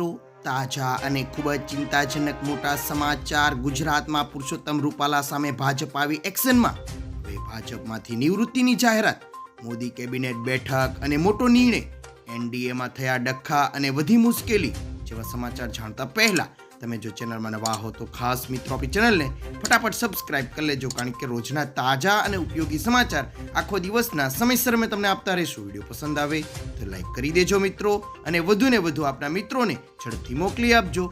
મિત્રો, તાજા અને ખૂબ જ ચિંતાજનક મોટા સમાચાર ગુજરાતમાં પુરુષોત્તમ રૂપાલા સામે ભાજપ આવી એક્શનમાં. હવે ભાજપમાંથી નિવૃત્તિની જાહેરાત. મોદી કેબિનેટ બેઠક અને મોટો નિર્ણય. એનડીએમાં થયા ડખ્ખા અને વધી મુશ્કેલી જેવા સમાચાર જાણતા પહેલા તમે જો ચેનલમાં નવા હો તો ખાસ મિત્રો આપણી ચેનલને ફટાફટ સબસ્ક્રાઇબ કરી લેજો, કારણ કે રોજના તાજા અને ઉપયોગી સમાચાર આખો દિવસના સમયસર અમે તમને આપતા રહીશું. વીડિયો પસંદ આવે તો લાઈક કરી દેજો મિત્રો અને વધુ ને વધુ આપના મિત્રોને ઝડપથી મોકલી આપજો.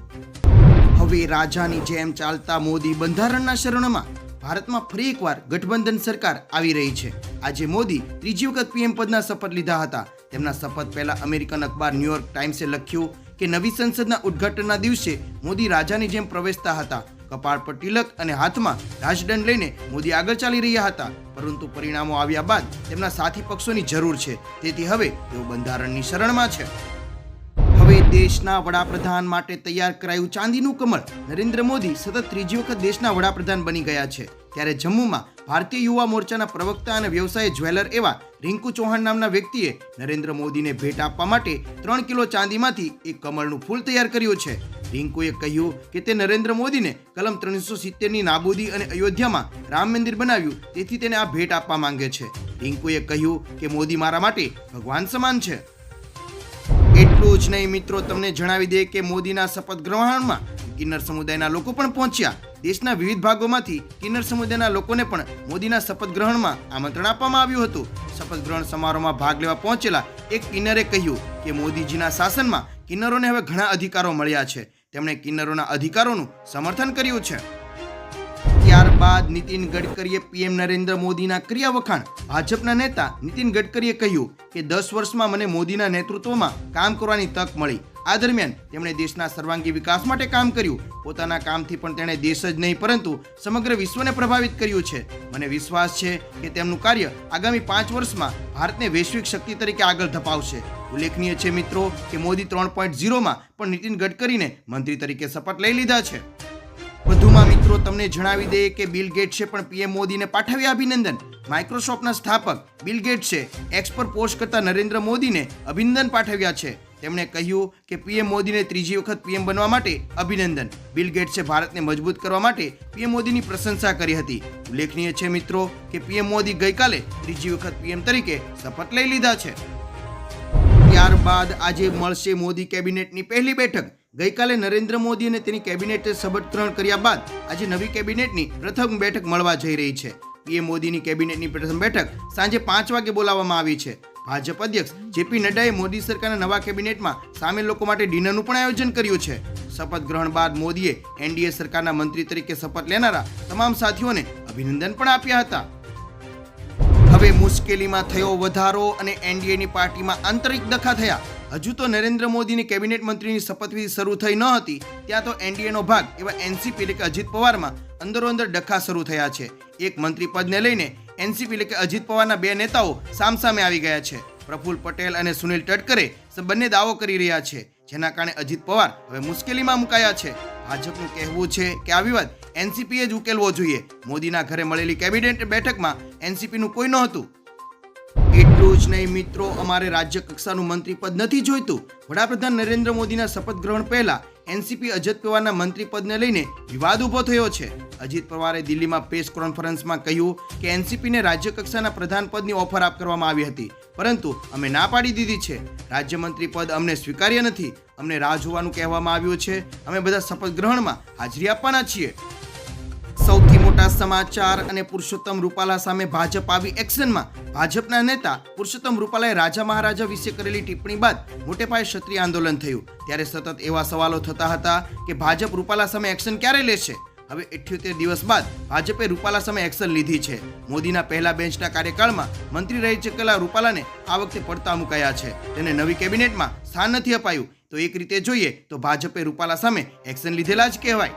હવે રાજાની જેમ ચાલતા મોદી બંધારણના શરણમાં ભારતમાં ફરી એકવાર ગઠબંધન સરકાર આવી રહી છે. આજે મોદી ત્રીજી વખત પીએમ પદના શપથ લીધા હતા. તેમના શપથ પહેલા અમેરિકન અખબાર ન્યુયોર્ક ટાઈમ્સે લખ્યું કે નવી સંસદના ઉદ્ઘાટનના દિવસે મોદી રાજાની જેમ પ્રવેશતા હતા. કપાળ પર તિલક અને હાથમાં રાજદંડ લઈને મોદી આગળ ચાલી રહ્યા હતા. પરંતુ પરિણામો આવ્યા બાદ તેમના સાથી પક્ષોની જરૂર છે. તેથી હવે તેઓ બંધારણની શરણમાં છે. હવે દેશના વડાપ્રધાન માટે તૈયાર કરાયું ચાંદીનું કમળ નરેન્દ્ર મોદી સતત ત્રીજી વખત દેશના વડાપ્રધાન બની ગયા છે. ત્યારે જમ્મુમાં ભારતીય યુવા મોરચાના પ્રવક્તા અને વ્યવસાય જ્વેલર એવા રિંકુ ચૌહાણ નામના વ્યક્તિએ નરેન્દ્ર મોદીને ભેટ આપવા માટે ત્રણ કિલો ચાંદીમાંથી એક કમળનું ફૂલ તૈયાર કર્યું છે. રિંકુએ કહ્યું કે તે નરેન્દ્ર મોદીને કલમ ત્રણસો સિત્તેરની નાબૂદી અને અયોધ્યામાં રામ મંદિર બનાવ્યું, તેથી તેને આ ભેટ આપવા માંગે છે. રિંકુએ કહ્યું કે મોદી મારા માટે ભગવાન સમાન છે. એટલું જ નહીં મિત્રો, તમને જણાવી દે કે મોદીના શપથ ગ્રહણમાં કિન્નર સમુદાયના લોકો પણ પહોંચ્યા. દેશના વિવિધ ભાગોમાંથી કિન્નર સમુદાયના લોકોને પણ મોદીના શપથ ગ્રહણમાં આમંત્રણ આપવામાં આવ્યું હતું. શપથ ગ્રહણ સમારોહમાં ભાગ લેવા પહોંચેલા એક કિન્નરે કહ્યું કે મોદીજીના શાસનમાં કિન્નરોને હવે ઘણા અધિકારો મળ્યા છે. તેમણે કિન્નરોના અધિકારોનું સમર્થન કર્યું છે. ત્યારબાદ નીતિન ગડકરીએ પીએમ નરેન્દ્ર મોદીના કર્યા વખાણ. ભાજપના નેતા નીતિન ગડકરીએ કહ્યું કે દસ વર્ષમાં મને મોદીના નેતૃત્વમાં કામ કરવાની તક મળી. આ દરમિયાન તેમણે દેશના સર્વાંગી વિકાસ માટે કામ કર્યું. પોતાના કામથી પણ તેણે દેશ જ નહીં, પરંતુ સમગ્ર વિશ્વને પ્રભાવિત કર્યું છે. મને વિશ્વાસ છે કે તેમનું કાર્ય આગામી પાંચ વર્ષમાં ભારતને વૈશ્વિક શક્તિ તરીકે આગળ ધપાવશે. ઉલ્લેખનીય છે મિત્રો કે મોદી ત્રણ પોઈન્ટ ઝીરોમાં પણ નીતિન ગડકરીને મંત્રી તરીકે શપથ લઈ લીધા છે. વધુમાં મિત્રો તમને જણાવી દઈએ કે બિલ ગેટ્સે પણ પીએમ મોદીને પાઠવ્યા અભિનંદન. માઇક્રોસોફ્ટના સ્થાપક બિલ ગેટ્સે એક્સ પર પોસ્ટ કરતા નરેન્દ્ર મોદીને અભિનંદન પાઠવ્યા છે. તેમણે કહ્યું કે પીએમ મોદીને ત્રીજી વખત પીએમ બનવા માટે અભિનંદન. બિલ ગેટ્સે ભારતને મજબૂત કરવા માટે પીએમ મોદીની પ્રશંસા કરી હતી. ઉલ્લેખનીય છે મિત્રો કે પીએમ મોદી ગઈકાલે ત્રીજી વખત પીએમ તરીકે શપથ લઈ લીધા છે. ત્યારબાદ આજે મળશે મોદી કેબિનેટની પહેલી બેઠક. ગઈકાલે નરેન્દ્ર મોદી અને તેની કેબિનેટે ગ્રહણ કર્યા બાદ આજે નવી કેબિનેટની પ્રથમ બેઠક મળવા જઈ રહી છે. પીએમ મોદીની કેબિનેટની પ્રથમ બેઠક સાંજે પાંચ વાગે બોલાવવામાં આવી છે. ભાજપ અધ્યક્ષ જેપી નડ્ડાએ મોદી સરકારના નવા કેબિનેટમાં સામેલ લોકો માટે ડિનરનું પણ આયોજન કર્યું છે. શપથ ગ્રહણ બાદ મોદીએ એનડીએ સરકારના મંત્રી તરીકે શપથ લેનારા તમામ સાથીઓને અભિનંદન પણ આપ્યા હતા. હવે મુશ્કેલીમાં થયો વધારો અને એનડીએની પાર્ટીમાં આંતરિક દખા થયા. હજુ તો નરેન્દ્ર મોદીની કેબિનેટ મંત્રીની શપથવિધિ શરૂ થઈ ન હતી. ત્યાં તો એનડીએનો ભાગ એવા એનસીપી એટલે કે અજીત પવારમાં અંદરો અંદર ડખા શરૂ થયા છે. એક મંત્રી પદને લઈને એનસીપી એટલે કે અજીત પવારના બે નેતાઓ સામસામે આવી ગયા છે. પ્રફુલ પટેલ અને સુનિલ તટકરે બંને દાવો કરી રહ્યા છે, જેના કારણે અજીત પવાર હવે મુશ્કેલીમાં મુકાયા છે. ભાજપનું કહેવું છે કે આ વિવાદ એનસીપીએ જ ઉકેલવો જોઈએ. મોદીના ઘરે મળેલી કેબિનેટ બેઠકમાં એનસીપીનું કોઈ નહોતું. જ નહીં, મિત્રો. અમારે રાજ્ય કક્ષાનું મંત્રી પદ નથી જોઈતું. વડાપ્રધાન નરેન્દ્ર મોદીના શપથ ગ્રહણ પહેલા એનસીપી અજિત પવારના મંત્રી પદને લઈને વિવાદ ઊભો થયો છે. અજિત પવારે દિલ્હીમાં પ્રેસ કોન્ફરન્સમાં કહ્યું કે એનસીપીને રાજ્ય કક્ષાના પ્રધાન પદની ઓફર આપ કરવામાં આવી હતી. પરંતુ અમે ના પાડી દીધી છે. રાજ્યમંત્રી પદ અમને સ્વીકાર્ય નથી. અમને રાહ જોવાનું કહેવામાં આવ્યું છે. અમે બધા શપથ ગ્રહણમાં હાજરી આપવાના છીએ. સૌથી મોટા સમાચાર અને પુરુષોત્તમ રૂપાલા સામે ભાજપ આવી એક્શનમાં. ભાજપના નેતા પુરુષોત્તમ રૂપાલાએ રાજા મહારાજા વિશે કરેલી ટિપ્પણી બાદ મોટે પાયે ક્ષત્રિય આંદોલન થયું. ત્યારે સતત એવા સવાલો થતા હતા કે ભાજપ રૂપાલા સામે એક્શન ક્યારે લેશે? હવે અઠ્યોતેર દિવસ બાદ ભાજપે રૂપાલા સામે એક્શન લીધી છે. મોદીના પહેલા બેન્ચના કાર્યકાળમાં મંત્રી રહી ચૂકેલા રૂપાલાને આ વખતે પડતા મુકાયા છે. તેને નવી કેબિનેટમાં સ્થાન નથી અપાયું. તો એક રીતે જોઈએ તો ભાજપે રૂપાલા સામે એક્શન લીધેલા જ કહેવાય.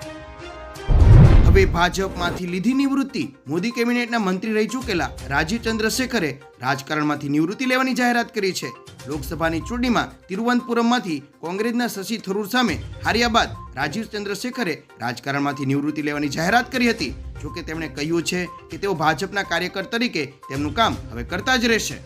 હવે ભાજપમાંથી લીધી નિવૃત્તિ. મોદી કેબિનેટના મંત્રી રહી ચૂકેલા રાજીવ ચંદ્રશેખરે રાજકારણમાંથી નિવૃત્તિ લેવાની જાહેરાત કરી છે. લોકસભાની ચૂંટણીમાં તિરુવનંતપુરમમાંથી કોંગ્રેસના શશી થરૂર સામે હાર્યા બાદ રાજીવ ચંદ્રશેખરે રાજકારણમાંથી નિવૃત્તિ લેવાની જાહેરાત કરી હતી. જોકે તેમણે કહ્યું છે કે તેઓ ભાજપના કાર્યકર તરીકે તેમનું કામ હવે કરતા જ રહેશે.